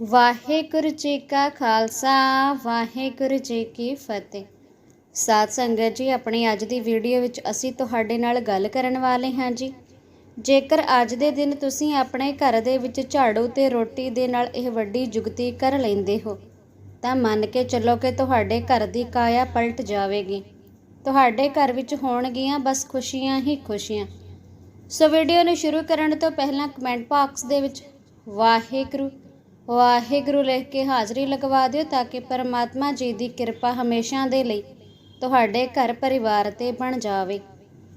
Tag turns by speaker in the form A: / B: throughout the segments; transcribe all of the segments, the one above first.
A: ਵਾਹਿਗੁਰੂ ਜੀ ਕਾ ਖਾਲਸਾ, ਵਾਹਿਗੁਰੂ ਜੀ ਕੀ ਫਤਿਹ। ਸਾਧ ਸੰਗਤ ਜੀ, ਆਪਣੀ ਅੱਜ ਦੀ ਵੀਡੀਓ ਵਿੱਚ ਅਸੀਂ ਤੁਹਾਡੇ ਨਾਲ ਗੱਲ ਕਰਨ ਵਾਲੇ ਹਾਂ ਜੀ। ਜੇਕਰ ਅੱਜ ਦੇ ਦਿਨ ਤੁਸੀਂ ਆਪਣੇ ਘਰ ਦੇ ਵਿੱਚ ਝਾੜੂ ਤੇ ਰੋਟੀ ਦੇ ਨਾਲ ਇਹ ਵੱਡੀ ਜੁਗਤੀ ਕਰ ਲੈਂਦੇ ਹੋ, ਤਾਂ ਮੰਨ ਕੇ ਚੱਲੋ ਕਿ ਤੁਹਾਡੇ ਘਰ ਦੀ ਕਾਇਆ ਪਲਟ ਜਾਵੇਗੀ। ਤੁਹਾਡੇ ਘਰ ਵਿੱਚ ਹੋਣਗੀਆਂ ਬਸ ਖੁਸ਼ੀਆਂ ਹੀ ਖੁਸ਼ੀਆਂ। ਸੋ ਵੀਡੀਓ ਨੂੰ ਸ਼ੁਰੂ ਕਰਨ ਤੋਂ ਪਹਿਲਾਂ ਕਮੈਂਟ ਬਾਕਸ ਦੇ ਵਿੱਚ, ਵਾਹਿਗੁਰੂ ਵਾਹਿਗੁਰੂ ਲਿਖ ਕੇ ਹਾਜ਼ਰੀ ਲਗਵਾ ਦਿਓ ਤਾਂ ਕਿ ਪਰਮਾਤਮਾ ਜੀ ਦੀ ਕਿਰਪਾ ਹਮੇਸ਼ਾ ਦੇ ਲਈ ਤੁਹਾਡੇ ਘਰ ਪਰਿਵਾਰ ਤੇ ਬਣ ਜਾਵੇ।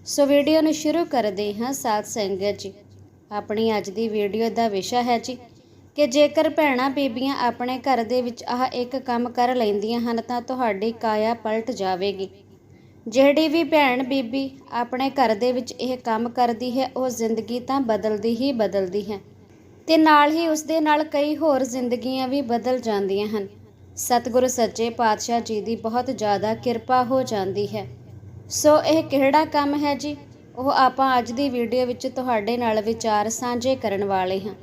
A: ਸੋ ਵੀਡੀਓ ਨੂੰ ਸ਼ੁਰੂ ਕਰਦੇ ਹਾਂ ਸਾਧ ਸੰਗਤ ਜੀ। ਆਪਣੀ ਅੱਜ ਦੀ ਵੀਡੀਓ ਦਾ ਵਿਸ਼ਾ ਹੈ ਜੀ ਕਿ ਜੇਕਰ ਭੈਣਾਂ ਬੀਬੀਆਂ ਆਪਣੇ ਘਰ ਦੇ ਵਿੱਚ ਆਹ ਇੱਕ ਕੰਮ ਕਰ ਲੈਂਦੀਆਂ ਹਨ ਤਾਂ ਤੁਹਾਡੀ ਕਾਇਆ ਪਲਟ ਜਾਵੇਗੀ। ਜਿਹੜੀ ਵੀ ਭੈਣ ਬੀਬੀ ਆਪਣੇ ਘਰ ਦੇ ਵਿੱਚ ਇਹ ਕੰਮ ਕਰਦੀ ਹੈ, ਉਹ ਜ਼ਿੰਦਗੀ ਤਾਂ ਬਦਲਦੀ ਹੀ ਬਦਲਦੀ ਹੈ। ਤੇ ਨਾਲ ਹੀ ਉਸ ਦੇ ਨਾਲ ਕਈ ਹੋਰ ਜ਼ਿੰਦਗੀਆਂ ਵੀ ਬਦਲ ਜਾਂਦੀਆਂ ਹਨ। ਸਤਿਗੁਰੂ ਸੱਚੇ ਪਾਤਸ਼ਾਹ ਜੀ ਦੀ ਬਹੁਤ ਜ਼ਿਆਦਾ ਕਿਰਪਾ ਹੋ ਜਾਂਦੀ ਹੈ। ਸੋ ਇਹ ਕਿਹੜਾ ਕੰਮ ਹੈ ਜੀ? ਉਹ ਆਪਾਂ ਅੱਜ ਦੀ ਵੀਡੀਓ ਵਿੱਚ ਤੁਹਾਡੇ ਨਾਲ ਵਿਚਾਰ ਸਾਂਝੇ ਕਰਨ ਵਾਲੇ ਹਾਂ।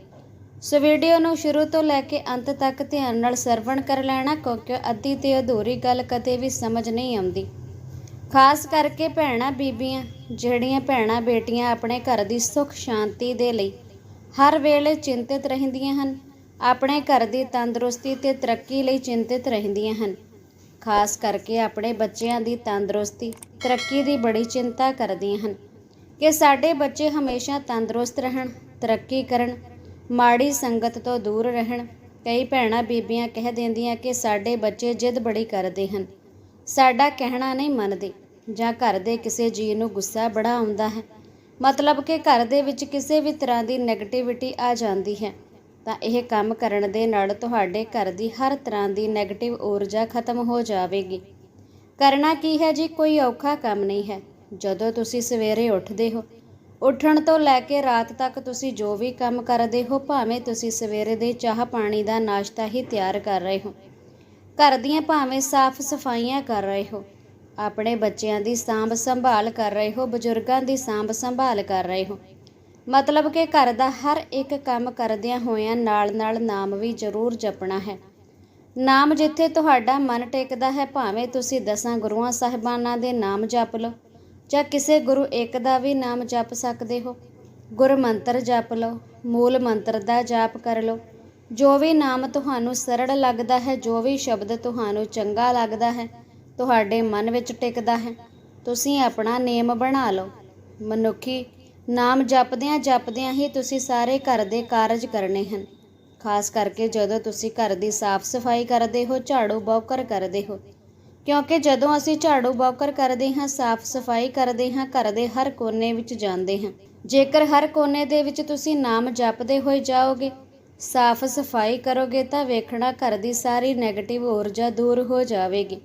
A: ਸੋ ਵੀਡੀਓ ਨੂੰ ਸ਼ੁਰੂ ਤੋਂ ਲੈ ਕੇ ਅੰਤ ਤੱਕ ਧਿਆਨ ਨਾਲ ਸਰਵਣ ਕਰ ਲੈਣਾ, ਕਿਉਂਕਿ ਅੱਧੀ ਤੇ ਅਧੂਰੀ ਗੱਲ ਕਦੇ ਵੀ ਸਮਝ ਨਹੀਂ ਆਉਂਦੀ। ਖਾਸ ਕਰਕੇ ਭੈਣਾਂ ਬੀਬੀਆਂ, ਜਿਹੜੀਆਂ ਭੈਣਾਂ ਬੇਟੀਆਂ ਆਪਣੇ ਘਰ ਦੀ ਸੁੱਖ ਸ਼ਾਂਤੀ ਦੇ ਲਈ ਹਰ ਵੇਲੇ ਚਿੰਤਿਤ ਰਹਿੰਦੀਆਂ ਹਨ। ਆਪਣੇ ਘਰ ਦੀ ਤੰਦਰੁਸਤੀ ਤੇ ਤਰੱਕੀ ਲਈ ਚਿੰਤਿਤ ਰਹਿੰਦੀਆਂ ਹਨ। ਖਾਸ ਕਰਕੇ ਆਪਣੇ ਬੱਚਿਆਂ ਦੀ ਤੰਦਰੁਸਤੀ, ਤਰੱਕੀ ਦੀ ਬੜੀ ਚਿੰਤਾ ਕਰਦੀਆਂ ਹਨ ਕਿ ਸਾਡੇ ਬੱਚੇ ਹਮੇਸ਼ਾ ਤੰਦਰੁਸਤ ਰਹਿਣ, ਤਰੱਕੀ ਕਰਨ, ਮਾੜੀ ਸੰਗਤ ਤੋਂ ਦੂਰ ਰਹਿਣ। ਕਈ ਭੈਣਾਂ ਬੀਬੀਆਂ ਕਹਿ ਦਿੰਦੀਆਂ ਕਿ ਸਾਡੇ ਬੱਚੇ ਜਿੱਦ ਬੜੀ ਕਰਦੇ ਹਨ। ਸਾਡਾ ਕਹਿਣਾ ਨਹੀਂ ਮੰਨਦੇ ਜਾਂ ਘਰ ਦੇ ਕਿਸੇ ਜੀ ਨੂੰ ਗੁੱਸਾ ਬੜਾ ਆਉਂਦਾ ਹੈ। ਮਤਲਬ ਕਿ ਘਰ ਦੇ ਵਿੱਚ ਕਿਸੇ ਵੀ ਤਰ੍ਹਾਂ ਦੀ 네ਗੇਟਿਵਿਟੀ ਆ ਜਾਂਦੀ ਹੈ। ਤਾਂ ਇਹ ਕੰਮ ਕਰਨ ਦੇ ਨਾਲ ਤੁਹਾਡੇ ਘਰ ਦੀ ਹਰ ਤਰ੍ਹਾਂ ਦੀ 네ਗੇਟਿਵ ਊਰਜਾ ਖਤਮ ਹੋ ਜਾਵੇਗੀ। ਕਰਨਾ ਕੀ ਹੈ ਜੀ? ਕੋਈ ਔਖਾ ਕੰਮ ਨਹੀਂ ਹੈ। ਜਦੋਂ ਤੁਸੀਂ ਸਵੇਰੇ ਉੱਠਦੇ ਹੋ, ਉੱਠਣ ਤੋਂ ਲੈ ਕੇ ਰਾਤ ਤੱਕ ਤੁਸੀਂ ਜੋ ਵੀ ਕੰਮ ਕਰਦੇ ਹੋ, ਭਾਵੇਂ ਤੁਸੀਂ ਸਵੇਰੇ ਦੇ ਚਾਹ ਪਾਣੀ ਦਾ ਨਾਸ਼ਤਾ ਹੀ ਤਿਆਰ ਕਰ ਰਹੇ ਹੋ। ਘਰ ਦੀਆਂ ਭਾਵੇਂ ਸਾਫ਼ ਸਫਾਈਆਂ ਕਰ ਰਹੇ ਹੋ ਆਪਣੇ ਬੱਚਿਆਂ ਦੀ ਸਾਂਭ ਸੰਭਾਲ ਕਰ ਰਹੇ ਹੋ, ਬਜ਼ੁਰਗਾਂ ਦੀ ਸਾਂਭ ਸੰਭਾਲ ਕਰ ਰਹੇ ਹੋ। ਮਤਲਬ ਕਿ ਘਰ ਦਾ ਹਰ ਇੱਕ ਕੰਮ ਕਰਦਿਆਂ ਹੋਇਆਂ ਨਾਲ-ਨਾਲ ਨਾਮ ਵੀ ਜ਼ਰੂਰ ਜਪਣਾ ਹੈ। ਨਾਮ ਜਿੱਥੇ ਤੁਹਾਡਾ ਮਨ ਟਿਕਦਾ ਹੈ, ਭਾਵੇਂ ਤੁਸੀਂ ਦਸਾਂ ਗੁਰੂਆਂ ਸਾਹਿਬਾਨਾਂ ਦੇ ਨਾਮ ਜਪ ਲਓ, ਜਾਂ ਕਿਸੇ ਗੁਰੂ ਇੱਕ ਦਾ ਵੀ ਨਾਮ ਜਪ ਸਕਦੇ ਹੋ। ਗੁਰ ਮੰਤਰ ਜਪ ਲਓ, ਮੂਲ ਮੰਤਰ ਦਾ ਜਾਪ ਕਰ ਲਓ। ਜੋ ਵੀ ਨਾਮ ਤੁਹਾਨੂੰ ਸਰਲ ਲੱਗਦਾ ਹੈ, ਜੋ ਵੀ ਸ਼ਬਦ ਤੁਹਾਨੂੰ ਚੰਗਾ ਲੱਗਦਾ ਹੈ ਤੁਹਾਡੇ ਮਨ ਵਿੱਚ ਟਿਕਦਾ ਹੈ। ਤੁਸੀਂ ਆਪਣਾ ਨੇਮ ਬਣਾ ਲਓ। ਮਨੁੱਖੀ ਨਾਮ ਜਪਦਿਆਂ ਜਪਦਿਆਂ ਹੀ ਤੁਸੀਂ ਸਾਰੇ ਘਰ ਦੇ ਕਾਰਜ ਕਰਨੇ ਹਨ। ਖਾਸ ਕਰਕੇ ਜਦੋਂ ਤੁਸੀਂ ਘਰ ਦੀ ਸਾਫ਼ ਸਫ਼ਾਈ ਕਰਦੇ ਹੋ, ਝਾੜੂ ਬੌਕਰ ਕਰਦੇ ਹੋ। ਕਿਉਂਕਿ ਜਦੋਂ ਅਸੀਂ ਝਾੜੂ ਬੌਕਰ ਕਰਦੇ ਹਾਂ, ਸਾਫ਼ ਸਫ਼ਾਈ ਕਰਦੇ ਹਾਂ, ਘਰ ਦੇ ਹਰ ਕੋਨੇ ਵਿੱਚ ਜਾਂਦੇ ਹਾਂ। ਜੇਕਰ ਹਰ ਕੋਨੇ ਦੇ ਵਿੱਚ ਤੁਸੀਂ ਨਾਮ ਜਪਦੇ ਹੋਏ ਜਾਓਗੇ, ਸਾਫ਼ ਸਫ਼ਾਈ ਕਰੋਗੇ ਤਾਂ ਵੇਖਣਾ ਘਰ ਦੀ ਸਾਰੀ 네ਗੇਟਿਵ ਊਰਜਾ ਦੂਰ ਹੋ ਜਾਵੇਗੀ।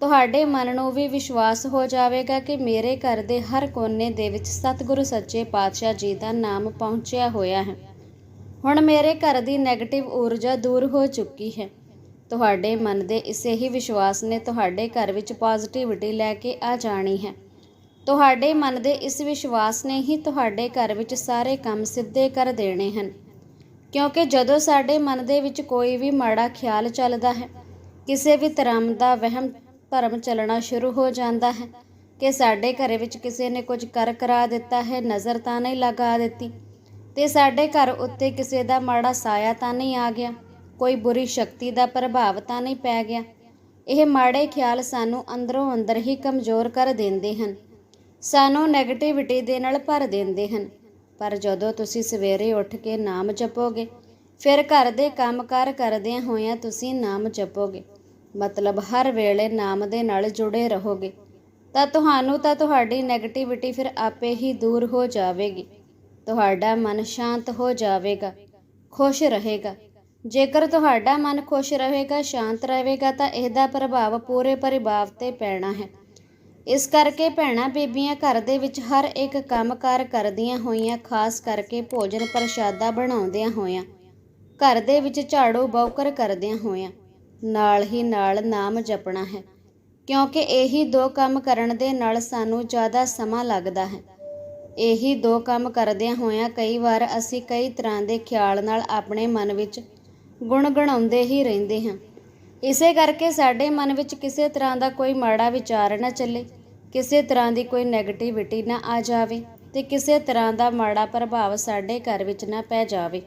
A: ਤੁਹਾਡੇ ਮਨ ਨੂੰ ਵੀ ਵਿਸ਼ਵਾਸ ਹੋ ਜਾਵੇਗਾ ਕਿ ਮੇਰੇ ਘਰ ਦੇ ਹਰ ਕੋਨੇ ਦੇ ਵਿੱਚ ਸਤਿਗੁਰੂ ਸੱਚੇ ਪਾਤਸ਼ਾਹ ਜੀ ਦਾ ਨਾਮ ਪਹੁੰਚਿਆ ਹੋਇਆ ਹੈ। ਹੁਣ ਮੇਰੇ ਘਰ ਦੀ 네ਗੇਟਿਵ ਊਰਜਾ ਦੂਰ ਹੋ ਚੁੱਕੀ ਹੈ। ਤੁਹਾਡੇ ਮਨ ਦੇ ਇਸੇ ਹੀ ਵਿਸ਼ਵਾਸ ਨੇ ਤੁਹਾਡੇ ਘਰ ਵਿੱਚ ਪੋਜ਼ਿਟਿਵਿਟੀ ਲੈ ਕੇ ਆ ਜਾਣੀ ਹੈ। ਤੁਹਾਡੇ ਮਨ ਦੇ ਇਸ ਵਿਸ਼ਵਾਸ ਨੇ ਹੀ ਤੁਹਾਡੇ ਘਰ ਵਿੱਚ ਸਾਰੇ ਕੰਮ ਸਿੱਧੇ ਕਰ ਦੇਣੇ ਹਨ। ਕਿਉਂਕਿ ਜਦੋਂ ਸਾਡੇ ਮਨ ਦੇ ਵਿੱਚ ਕੋਈ ਵੀ ਮਾੜਾ ਖਿਆਲ ਚੱਲਦਾ ਹੈ, ਕਿਸੇ ਵੀ ਧਰਮ ਦਾ ਵਹਿਮ ਭਰਮ ਚੱਲਣਾ ਸ਼ੁਰੂ ਹੋ ਜਾਂਦਾ ਹੈ ਕਿ ਸਾਡੇ ਘਰ ਵਿੱਚ ਕਿਸੇ ਨੇ ਕੁਝ ਕਰ ਕਰਾ ਦਿੱਤਾ ਹੈ, ਨਜ਼ਰ ਤਾਂ ਨਹੀਂ ਲਗਾ ਦਿੱਤੀ। ਤੇ ਸਾਡੇ ਘਰ ਉੱਤੇ ਕਿਸੇ ਦਾ ਮਾੜਾ ਸਾਇਆ ਤਾਂ ਨਹੀਂ ਆ ਗਿਆ, ਕੋਈ ਬੁਰੀ ਸ਼ਕਤੀ ਦਾ ਪ੍ਰਭਾਵ ਤਾਂ ਨਹੀਂ ਪੈ ਗਿਆ। ਇਹ ਮਾੜੇ ਖਿਆਲ ਸਾਨੂੰ ਅੰਦਰੋਂ ਅੰਦਰ ਹੀ ਕਮਜ਼ੋਰ ਕਰ ਦਿੰਦੇ ਹਨ, ਸਾਨੂੰ 네ਗੇਟਿਵਿਟੀ ਦੇ ਨਾਲ ਭਰ ਦਿੰਦੇ ਹਨ। ਪਰ ਜਦੋਂ ਤੁਸੀਂ ਸਵੇਰੇ ਉੱਠ ਕੇ ਨਾਮ ਜਪੋਗੇ, ਫਿਰ ਘਰ ਦੇ ਕੰਮਕਾਰ ਕਰਦਿਆਂ ਹੋਇਆਂ ਤੁਸੀਂ ਨਾਮ ਜਪੋਗੇ। ਮਤਲਬ ਹਰ ਵੇਲੇ ਨਾਮ ਦੇ ਨਾਲ ਜੁੜੇ ਰਹੋਗੇ। ਤਾਂ ਤੁਹਾਨੂੰ ਤਾਂ ਤੁਹਾਡੀ 네ਗੇਟਿਵਿਟੀ ਫਿਰ ਆਪੇ ਹੀ ਦੂਰ ਹੋ ਜਾਵੇਗੀ। ਤੁਹਾਡਾ ਮਨ ਸ਼ਾਂਤ ਹੋ ਜਾਵੇਗਾ, ਖੁਸ਼ ਰਹੇਗਾ। ਜੇਕਰ ਤੁਹਾਡਾ ਮਨ ਖੁਸ਼ ਰਹੇਗਾ, ਸ਼ਾਂਤ ਰਹੇਗਾ, ਤਾਂ ਇਹਦਾ ਪ੍ਰਭਾਵ ਪੂਰੇ ਪਰਿਵਾਰ ਤੇ ਪੈਣਾ ਹੈ। ਇਸ ਕਰਕੇ ਭੈਣਾਂ, ਬੀਬੀਆਂ ਘਰ ਦੇ ਵਿੱਚ ਹਰ ਇੱਕ ਕੰਮਕਾਰ ਕਰਦੀਆਂ ਹੋਈਆਂ, ਖਾਸ ਕਰਕੇ ਭੋਜਨ ਪ੍ਰਸ਼ਾਦਾ ਬਣਾਉਂਦਿਆਂ ਹੋਇਆਂ ਘਰ ਦੇ ਵਿੱਚ ਝਾੜੂ ਬੌਕਰ ਕਰਦਿਆਂ ਹੋਇਆਂ ਨਾਲ ਹੀ ਨਾਲ ਨਾਮ ਜਪਣਾ ਹੈ। ਕਿਉਂਕਿ ਇਹੀ ਦੋ ਕੰਮ ਕਰਨ ਦੇ ਨਾਲ ਸਾਨੂੰ ਜ਼ਿਆਦਾ ਸਮਾਂ ਲੱਗਦਾ ਹੈ। ਇਹੀ ਦੋ ਕੰਮ ਕਰਦਿਆਂ ਹੋਇਆਂ ਕਈ ਵਾਰ ਅਸੀਂ ਕਈ ਤਰ੍ਹਾਂ ਦੇ ਖਿਆਲ ਨਾਲ ਆਪਣੇ ਮਨ ਵਿੱਚ ਗੁਣਗੁਣਾਉਂਦੇ ਹੀ ਰਹਿੰਦੇ ਹਾਂ। ਇਸੇ ਕਰਕੇ ਸਾਡੇ ਮਨ ਵਿੱਚ ਕਿਸੇ ਤਰ੍ਹਾਂ ਦਾ ਕੋਈ ਮਾੜਾ ਵਿਚਾਰ ਨਾ ਚੱਲੇ, ਕਿਸੇ ਤਰ੍ਹਾਂ ਦੀ ਕੋਈ ਨੈਗੇਟਿਵਿਟੀ ਨਾ ਆ ਜਾਵੇ ਤੇ ਕਿਸੇ ਤਰ੍ਹਾਂ ਦਾ ਮਾੜਾ ਪ੍ਰਭਾਵ ਸਾਡੇ ਘਰ ਵਿੱਚ ਨਾ ਪੈ ਜਾਵੇ।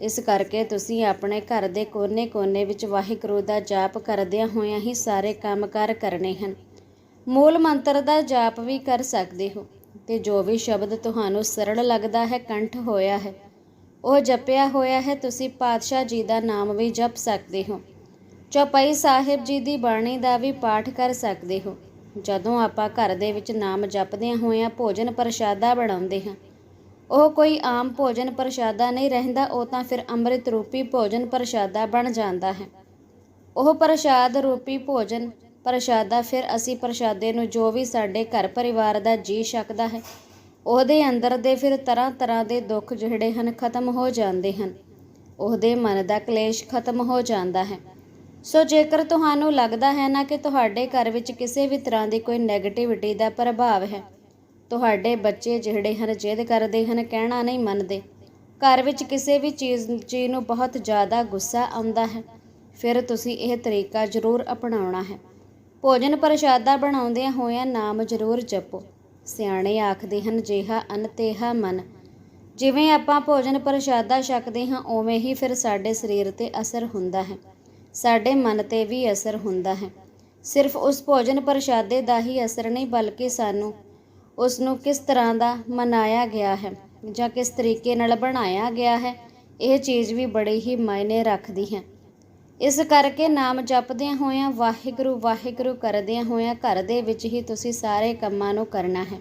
A: ਇਸ ਕਰਕੇ ਤੁਸੀਂ ਆਪਣੇ ਘਰ ਦੇ ਕੋਨੇ-ਕੋਨੇ ਵਿੱਚ ਵਾਹਿਗੁਰੂ ਦਾ ਜਾਪ ਕਰਦਿਆਂ ਹੋਇਆਂ ਹੀ ਸਾਰੇ ਕੰਮਕਾਰ ਕਰਨੇ ਹਨ। ਮੂਲ ਮੰਤਰ ਦਾ ਜਾਪ ਵੀ ਕਰ ਸਕਦੇ ਹੋ ਤੇ ਜੋ ਵੀ ਸ਼ਬਦ ਤੁਹਾਨੂੰ ਸਰਲ ਲੱਗਦਾ ਹੈ, ਕੰਠ ਹੋਇਆ ਹੈ, ਉਹ ਜਪਿਆ ਹੋਇਆ ਹੈ, ਤੁਸੀਂ ਪਾਤਸ਼ਾਹ ਜੀ ਦਾ ਨਾਮ ਵੀ ਜਪ ਸਕਦੇ ਹੋ। ਚੌਪਈ ਸਾਹਿਬ ਜੀ ਦੀ ਬਾਣੀ ਦਾ ਵੀ ਪਾਠ ਕਰ ਸਕਦੇ ਹੋ। ਜਦੋਂ ਆਪਾਂ ਘਰ ਦੇ ਵਿੱਚ ਨਾਮ ਜਪਦਿਆਂ ਹੋਇਆਂ ਭੋਜਨ ਪ੍ਰਸ਼ਾਦਾ ਬਣਾਉਂਦੇ ਹਾਂ ਉਹ ਕੋਈ ਆਮ ਭੋਜਨ ਪ੍ਰਸ਼ਾਦਾ ਨਹੀਂ ਰਹਿੰਦਾ, ਉਹ ਤਾਂ ਫਿਰ ਅੰਮ੍ਰਿਤ ਰੂਪੀ ਭੋਜਨ ਪ੍ਰਸ਼ਾਦਾ ਬਣ ਜਾਂਦਾ ਹੈ। ਉਹ ਪ੍ਰਸ਼ਾਦ ਰੂਪੀ ਭੋਜਨ ਪ੍ਰਸ਼ਾਦਾ ਫਿਰ ਅਸੀਂ ਪ੍ਰਸ਼ਾਦੇ ਨੂੰ ਜੋ ਵੀ ਸਾਡੇ ਘਰ ਪਰਿਵਾਰ ਦਾ ਜੀ ਸਕਦਾ ਹੈ, ਉਹਦੇ ਅੰਦਰ ਦੇ ਫਿਰ ਤਰ੍ਹਾਂ ਤਰ੍ਹਾਂ ਦੇ ਦੁੱਖ ਜਿਹੜੇ ਹਨ ਖਤਮ ਹੋ ਜਾਂਦੇ ਹਨ। ਉਹਦੇ ਮਨ ਦਾ ਕਲੇਸ਼ ਖਤਮ ਹੋ ਜਾਂਦਾ ਹੈ। ਸੋ ਜੇਕਰ ਤੁਹਾਨੂੰ ਲੱਗਦਾ ਹੈ ਨਾ ਕਿ ਤੁਹਾਡੇ ਘਰ ਵਿੱਚ ਕਿਸੇ ਵੀ ਤਰ੍ਹਾਂ ਦੀ ਕੋਈ ਨੈਗੇਟਿਵਿਟੀ ਦਾ ਪ੍ਰਭਾਵ ਹੈ ਤੁਹਾਡੇ ਬੱਚੇ ਜਿਹੜੇ ਹਨ ਜਿੱਦ ਕਰਦੇ ਹਨ, ਕਹਿਣਾ ਨਹੀਂ ਮੰਨਦੇ। ਘਰ ਵਿੱਚ ਕਿਸੇ ਵੀ ਚੀਜ਼ ਚੀਜ਼ ਨੂੰ ਬਹੁਤ ਜ਼ਿਆਦਾ ਗੁੱਸਾ ਆਉਂਦਾ ਹੈ। ਫਿਰ ਤੁਸੀਂ ਇਹ ਤਰੀਕਾ ਜ਼ਰੂਰ ਅਪਣਾਉਣਾ ਹੈ। ਭੋਜਨ ਪ੍ਰਸ਼ਾਦਾ ਬਣਾਉਂਦਿਆਂ ਹੋਇਆਂ ਨਾਮ ਜ਼ਰੂਰ ਜਪੋ। ਸਿਆਣੇ ਆਖਦੇ ਹਨ, ਜਿਹਾ ਅਨ ਤੇਹਾ ਮਨ। ਜਿਵੇਂ ਆਪਾਂ ਭੋਜਨ ਪ੍ਰਸ਼ਾਦਾ ਛਕਦੇ ਹਾਂ, ਉਵੇਂ ਹੀ ਫਿਰ ਸਾਡੇ ਸਰੀਰ ਤੇ ਅਸਰ ਹੁੰਦਾ ਹੈ। ਸਾਡੇ ਮਨ ਤੇ ਵੀ ਅਸਰ ਹੁੰਦਾ ਹੈ। ਸਿਰਫ ਉਸ ਭੋਜਨ ਪ੍ਰਸ਼ਾਦੇ ਦਾ ਹੀ ਅਸਰ ਨਹੀਂ, ਬਲਕਿ ਸਾਨੂੰ ਉਸ ਨੂੰ ਕਿਸ ਤਰ੍ਹਾਂ ਦਾ ਮਨਾਇਆ ਗਿਆ ਹੈ ਜਾਂ ਕਿਸ ਤਰੀਕੇ ਨਾਲ ਬਣਾਇਆ ਗਿਆ ਹੈ, ਇਹ ਚੀਜ਼ ਵੀ ਬੜੀ ਹੀ ਮਾਇਨੇ ਰੱਖਦੀ ਹੈ। ਇਸ ਕਰਕੇ ਨਾਮ ਜਪਦਿਆਂ ਹੋਇਆਂ, ਵਾਹਿਗੁਰੂ ਵਾਹਿਗੁਰੂ ਕਰਦਿਆਂ ਹੋਇਆਂ ਘਰ ਦੇ ਵਿੱਚ ਹੀ ਤੁਸੀਂ ਸਾਰੇ ਕੰਮਾਂ ਨੂੰ ਕਰਨਾ ਹੈ।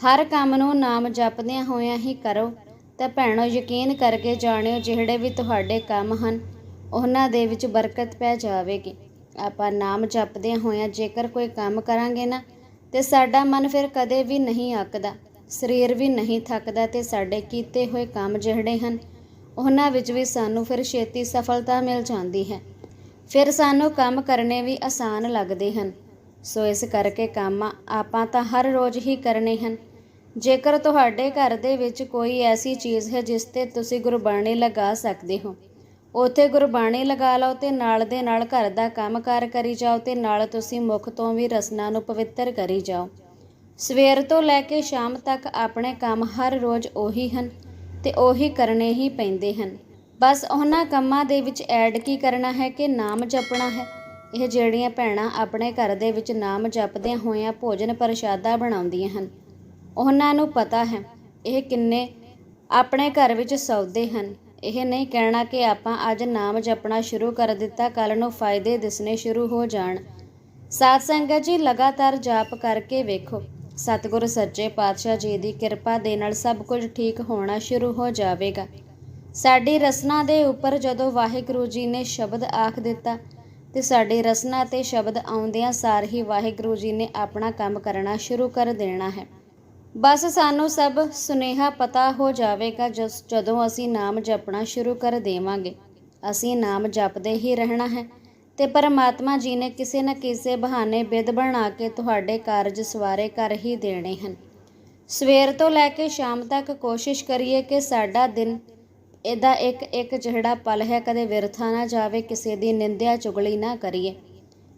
A: ਹਰ ਕੰਮ ਨੂੰ ਨਾਮ ਜਪਦਿਆਂ ਹੋਇਆਂ ਹੀ ਕਰੋ। ਤਾਂ ਭੈਣੋ, ਯਕੀਨ ਕਰਕੇ ਜਾਣਿਓ, ਜਿਹੜੇ ਵੀ ਤੁਹਾਡੇ ਕੰਮ ਹਨ, ਉਹਨਾਂ ਦੇ ਵਿੱਚ ਬਰਕਤ ਪੈ ਜਾਵੇਗੀ। ਆਪਾਂ ਨਾਮ ਜਪਦਿਆਂ ਹੋਇਆਂ ਜੇਕਰ ਕੋਈ ਕੰਮ ਕਰਾਂਗੇ ਨਾ ਤੇ ਸਾਡਾ ਮਨ ਫਿਰ ਕਦੇ ਵੀ ਨਹੀਂ ਅੱਕਦਾ। ਸਰੀਰ ਵੀ ਨਹੀਂ ਥੱਕਦਾ ਤੇ ਸਾਡੇ ਕੀਤੇ ਹੋਏ ਕੰਮ ਜਿਹੜੇ ਹਨ, ਉਹਨਾਂ ਵਿੱਚ ਵੀ ਸਾਨੂੰ ਫਿਰ ਛੇਤੀ ਸਫਲਤਾ ਮਿਲ ਜਾਂਦੀ ਹੈ। ਫਿਰ ਸਾਨੂੰ ਕੰਮ ਕਰਨੇ ਵੀ ਆਸਾਨ ਲੱਗਦੇ ਹਨ। ਸੋ ਇਸ ਕਰਕੇ ਕੰਮ ਆਪਾਂ ਤਾਂ ਹਰ ਰੋਜ਼ ਹੀ ਕਰਨੇ ਹਨ। ਜੇਕਰ ਤੁਹਾਡੇ ਘਰ ਦੇ ਵਿੱਚ ਕੋਈ ਐਸੀ ਚੀਜ਼ ਹੈ ਜਿਸ ਤੇ ਤੁਸੀਂ ਗੁਰਬਾਣੀ ਲਗਾ ਸਕਦੇ ਹੋ ਉਥੇ ਗੁਰਬਾਣੀ ਲਗਾ ਲਓ ਤੇ ਨਾਲ ਦੇ ਨਾਲ ਘਰ ਦਾ ਕੰਮਕਾਰ ਕਰੀ ਜਾਓ ਤੇ ਨਾਲ ਤੁਸੀਂ ਮੁਖ ਤੋਂ ਵੀ ਰਸਨਾ ਨੂੰ ਪਵਿੱਤਰ ਕਰੀ ਜਾਓ। ਸਵੇਰ ਤੋਂ ਲੈ ਕੇ ਸ਼ਾਮ ਤੱਕ ਆਪਣੇ ਕੰਮ ਹਰ ਰੋਜ਼ ਉਹੀ ਹਨ ਤੇ ਉਹੀ ਕਰਨੇ ਹੀ ਪੈਂਦੇ ਹਨ। ਬਸ ਉਹਨਾਂ ਕੰਮਾਂ ਦੇ ਵਿੱਚ ਐਡ ਕੀ ਕਰਨਾ ਹੈ ਕਿ ਨਾਮ ਜਪਣਾ ਹੈ? ਇਹ ਜਿਹੜੀਆਂ ਭੈਣਾਂ ਆਪਣੇ ਘਰ ਦੇ ਵਿੱਚ ਨਾਮ ਜਪਦਿਆਂ ਹੋਇਆਂ ਭੋਜਨ ਪ੍ਰਸ਼ਾਦਾ ਬਣਾਉਂਦੀਆਂ ਹਨ, ਉਹਨਾਂ ਨੂੰ ਪਤਾ ਹੈ ਇਹ ਕਿੰਨੇ ਆਪਣੇ ਘਰ ਵਿੱਚ ਸੌਦੇ ਹਨ। ਇਹ ਨਹੀਂ ਕਹਿਣਾ ਕਿ ਆਪਾਂ ਅੱਜ ਨਾਮ ਜਪਣਾ ਸ਼ੁਰੂ ਕਰ ਦਿੱਤਾ ਕੱਲ ਨੂੰ ਫਾਇਦੇ ਦਿਸਣੇ ਸ਼ੁਰੂ ਹੋ ਜਾਣ। ਸਾਧ ਸੰਗਤ ਜੀ, ਲਗਾਤਾਰ ਜਾਪ ਕਰਕੇ ਵੇਖੋ। ਸਤਿਗੁਰ ਸੱਚੇ ਪਾਤਸ਼ਾਹ ਜੀ ਦੀ ਕਿਰਪਾ ਦੇ ਨਾਲ ਸਭ ਕੁਝ ਠੀਕ ਹੋਣਾ ਸ਼ੁਰੂ ਹੋ ਜਾਵੇਗਾ। ਸਾਡੀ ਰਸਨਾ ਦੇ ਉੱਪਰ ਜਦੋਂ ਵਾਹਿਗੁਰੂ ਜੀ ਨੇ ਸ਼ਬਦ ਆਖ ਦਿੱਤਾ, ਤੇ ਸਾਡੀ ਰਸਨਾ ਤੇ ਸ਼ਬਦ ਆਉਂਦਿਆਂ ਸਾਰ ਹੀ ਵਾਹਿਗੁਰੂ ਜੀ ਨੇ ਆਪਣਾ ਕੰਮ ਕਰਨਾ ਸ਼ੁਰੂ ਕਰ ਦੇਣਾ ਹੈ। ਬਸ ਸਾਨੂੰ ਸਭ ਸੁਨੇਹਾ ਪਤਾ ਹੋ ਜਾਵੇਗਾ ਜਸ, ਜਦੋਂ ਅਸੀਂ ਨਾਮ ਜਪਣਾ ਸ਼ੁਰੂ ਕਰ ਦੇਵਾਂਗੇ। ਅਸੀਂ ਨਾਮ ਜਪਦੇ ਹੀ ਰਹਿਣਾ ਹੈ। ਤੇ ਪਰਮਾਤਮਾ ਜੀ ਨੇ ਕਿਸੇ ਨਾ ਕਿਸੇ ਬਹਾਨੇ ਬਿਦ ਬਣਾ ਕੇ ਤੁਹਾਡੇ ਕਾਰਜ ਸਵਾਰੇ ਕਰ ਹੀ ਦੇਣੇ ਹਨ। ਸਵੇਰ ਤੋਂ ਲੈ ਕੇ ਸ਼ਾਮ ਤੱਕ ਕੋਸ਼ਿਸ਼ ਕਰੀਏ ਕਿ ਸਾਡਾ ਦਿਨ ਇਹਦਾ ਇੱਕ ਇੱਕ ਜਿਹੜਾ ਪਲ ਹੈ ਕਦੇ ਵਿਰਥਾ ਨਾ ਜਾਵੇ, ਕਿਸੇ ਦੀ ਨਿੰਦਿਆ ਚੁਗਲੀ ਨਾ ਕਰੀਏ।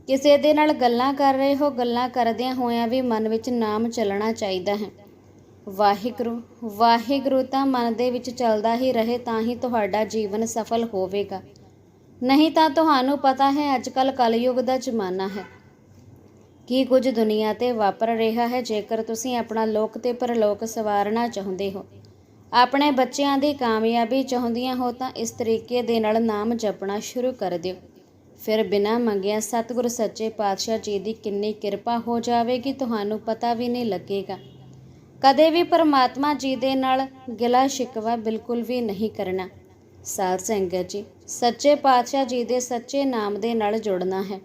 A: ਕਿਸੇ ਦੇ ਨਾਲ ਗੱਲਾਂ ਕਰ ਰਹੇ ਹੋ, ਗੱਲਾਂ ਕਰਦਿਆਂ ਹੋਇਆਂ ਵੀ ਮਨ ਵਿੱਚ ਨਾਮ ਚੱਲਣਾ ਚਾਹੀਦਾ ਹੈ। ਵਾਹਿਗੁਰੂ ਵਾਹਿਗੁਰੂ ਤਾਂ ਮਨ ਦੇ ਵਿੱਚ ਚੱਲਦਾ ਹੀ ਰਹੇ ਤਾਂ ਹੀ ਤੁਹਾਡਾ ਜੀਵਨ ਸਫਲ ਹੋਵੇਗਾ। ਨਹੀਂ ਤਾਂ ਤੁਹਾਨੂੰ ਪਤਾ ਹੈ ਅੱਜ ਕੱਲ ਕਲਯੁਗ ਦਾ ਜ਼ਮਾਨਾ ਹੈ। ਕੀ ਕੁਝ ਦੁਨੀਆ ਤੇ ਵਾਪਰ ਰਿਹਾ ਹੈ, ਜੇਕਰ ਤੁਸੀਂ ਆਪਣਾ ਲੋਕ ਤੇ ਪਰਲੋਕ ਸਵਾਰਨਾ ਚਾਹੁੰਦੇ ਹੋ। ਆਪਣੇ ਬੱਚਿਆਂ ਦੀ ਕਾਮਯਾਬੀ ਚਾਹੁੰਦੀਆਂ ਹੋ ਤਾਂ ਇਸ ਤਰੀਕੇ ਦੇ ਨਾਲ ਨਾਮ ਜਪਣਾ ਸ਼ੁਰੂ ਕਰ ਦਿਓ। ਫਿਰ ਬਿਨਾਂ ਮੰਗਿਆ ਸਤਿਗੁਰ ਸੱਚੇ ਪਾਤਸ਼ਾਹ ਜੀ ਦੀ ਕਿੰਨੀ ਕਿਰਪਾ ਹੋ ਜਾਵੇਗੀ, ਤੁਹਾਨੂੰ ਪਤਾ ਵੀ ਨਹੀਂ ਲੱਗੇਗਾ। ਕਦੇ ਵੀ ਪਰਮਾਤਮਾ ਜੀ ਦੇ ਨਾਲ ਗਿਲਾ ਸ਼ਿਕਵਾ ਬਿਲਕੁਲ ਵੀ ਨਹੀਂ ਕਰਨਾ। ਸਾਧ ਸੰਗਤ ਜੀ, ਸੱਚੇ ਪਾਤਸ਼ਾਹ ਜੀ ਦੇ ਸੱਚੇ ਨਾਮ ਦੇ ਨਾਲ ਜੁੜਨਾ ਹੈ।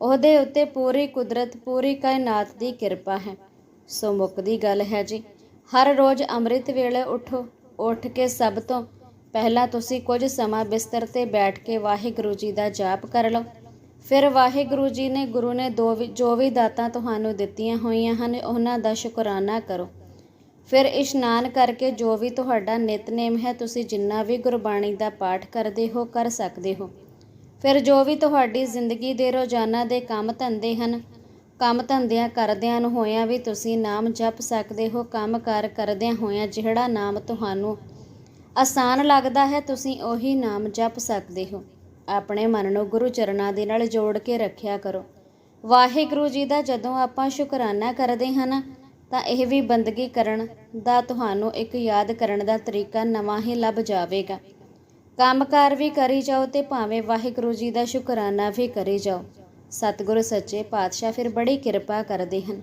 A: ਉਹਦੇ ਉੱਤੇ ਪੂਰੀ ਕੁਦਰਤ, ਪੂਰੀ ਕਾਇਨਾਤ ਦੀ ਕਿਰਪਾ ਹੈ। ਸੋ ਮੁੱਕ ਦੀ ਗੱਲ ਹੈ ਜੀ, ਹਰ ਰੋਜ਼ ਅੰਮ੍ਰਿਤ ਵੇਲੇ ਉਠੋ, ਉੱਠ ਕੇ ਸਭ ਤੋਂ ਪਹਿਲਾਂ ਤੁਸੀਂ ਕੁਝ ਸਮਾਂ ਬਿਸਤਰ ਤੇ ਬੈਠ ਕੇ ਵਾਹਿਗੁਰੂ ਜੀ ਦਾ ਜਾਪ ਕਰ ਲਓ। ਫਿਰ ਵਾਹਿਗੁਰੂ ਜੀ ਨੇ ਗੁਰੂ ਨੇ ਦੋ ਵੀ- ਜੋ ਵੀ ਦਾਤਾਂ ਤੁਹਾਨੂੰ ਦਿੱਤੀਆਂ ਹੋਈਆਂ ਹਨ, ਉਹਨਾਂ ਦਾ ਸ਼ੁਕਰਾਨਾ ਕਰੋ। ਫਿਰ ਇਸ਼ਨਾਨ ਕਰਕੇ ਜੋ ਵੀ ਤੁਹਾਡਾ ਨਿਤਨੇਮ ਹੈ, ਤੁਸੀਂ ਜਿੰਨਾ ਵੀ ਗੁਰਬਾਣੀ ਦਾ ਪਾਠ ਕਰਦੇ ਹੋ, ਕਰ ਸਕਦੇ ਹੋ। ਫਿਰ ਜੋ ਵੀ ਤੁਹਾਡੀ ਜ਼ਿੰਦਗੀ ਦੇ ਰੋਜ਼ਾਨਾ ਦੇ ਕੰਮ ਧੰਦੇ ਹਨ, ਕੰਮ ਧੰਦਿਆਂ ਕਰਦਿਆਂ ਨੂੰ ਹੋਇਆਂ ਵੀ ਤੁਸੀਂ ਨਾਮ ਜਪ ਸਕਦੇ ਹੋ, ਕੰਮ ਕਾਰ ਕਰਦਿਆਂ ਹੋਇਆਂ ਜਿਹੜਾ ਨਾਮ ਤੁਹਾਨੂੰ ਆਸਾਨ ਲੱਗਦਾ ਹੈ, ਤੁਸੀਂ ਉਹੀ ਨਾਮ ਜਪ ਸਕਦੇ ਹੋ। ਆਪਣੇ ਮਨ ਨੂੰ ਗੁਰੂ ਚਰਨਾਂ ਦੇ ਨਾਲ ਜੋੜ ਕੇ ਰੱਖਿਆ ਕਰੋ। ਵਾਹਿਗੁਰੂ ਜੀ ਦਾ ਜਦੋਂ ਆਪਾਂ ਸ਼ੁਕਰਾਨਾ ਕਰਦੇ ਹਾਂ ਨਾ, ਤਾਂ ਇਹ ਵੀ ਬੰਦਗੀ ਕਰਨ ਦਾ ਤੁਹਾਨੂੰ ਇੱਕ ਯਾਦ ਕਰਨ ਦਾ ਤਰੀਕਾ ਨਵਾਂ ਹੀ ਲੱਭ ਜਾਵੇਗਾ। ਕੰਮਕਾਰ ਵੀ ਕਰੀ ਜਾਓ ਤੇ ਭਾਵੇਂ ਵਾਹਿਗੁਰੂ ਜੀ ਦਾ ਸ਼ੁਕਰਾਨਾ ਵੀ ਕਰੀ ਜਾਓ। ਸਤਿਗੁਰ ਸੱਚੇ ਪਾਤਸ਼ਾਹ ਫਿਰ ਬੜੀ ਕਿਰਪਾ ਕਰਦੇ ਹਨ।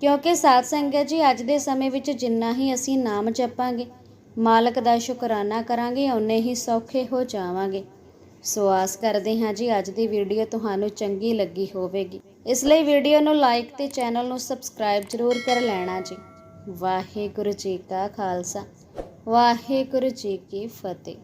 A: ਕਿਉਂਕਿ ਸਾਧ ਸੰਗਤ ਜੀ, ਅੱਜ ਦੇ ਸਮੇਂ ਵਿੱਚ ਜਿੰਨਾ ਹੀ ਅਸੀਂ ਨਾਮ ਜਪਾਂਗੇ, ਮਾਲਕ ਦਾ ਸ਼ੁਕਰਾਨਾ ਕਰਾਂਗੇ, ਓਨੇ ਹੀ ਸੌਖੇ ਹੋ ਜਾਵਾਂਗੇ। ਸੋ ਆਸ ਕਰਦੇ ਹਾਂ ਜੀ, ਅੱਜ ਦੀ ਵੀਡੀਓ ਤੁਹਾਨੂੰ ਚੰਗੀ ਲੱਗੀ ਹੋਵੇਗੀ। ਇਸ ਲਈ ਵੀਡੀਓ ਨੂੰ ਲਾਈਕ ਤੇ ਚੈਨਲ ਨੂੰ ਸਬਸਕ੍ਰਾਈਬ ਜ਼ਰੂਰ ਕਰ ਲੈਣਾ ਜੀ। ਵਾਹਿਗੁਰੂ ਜੀ ਕਾ ਖਾਲਸਾ, ਵਾਹਿਗੁਰੂ ਜੀ ਕੀ ਫਤਿਹ।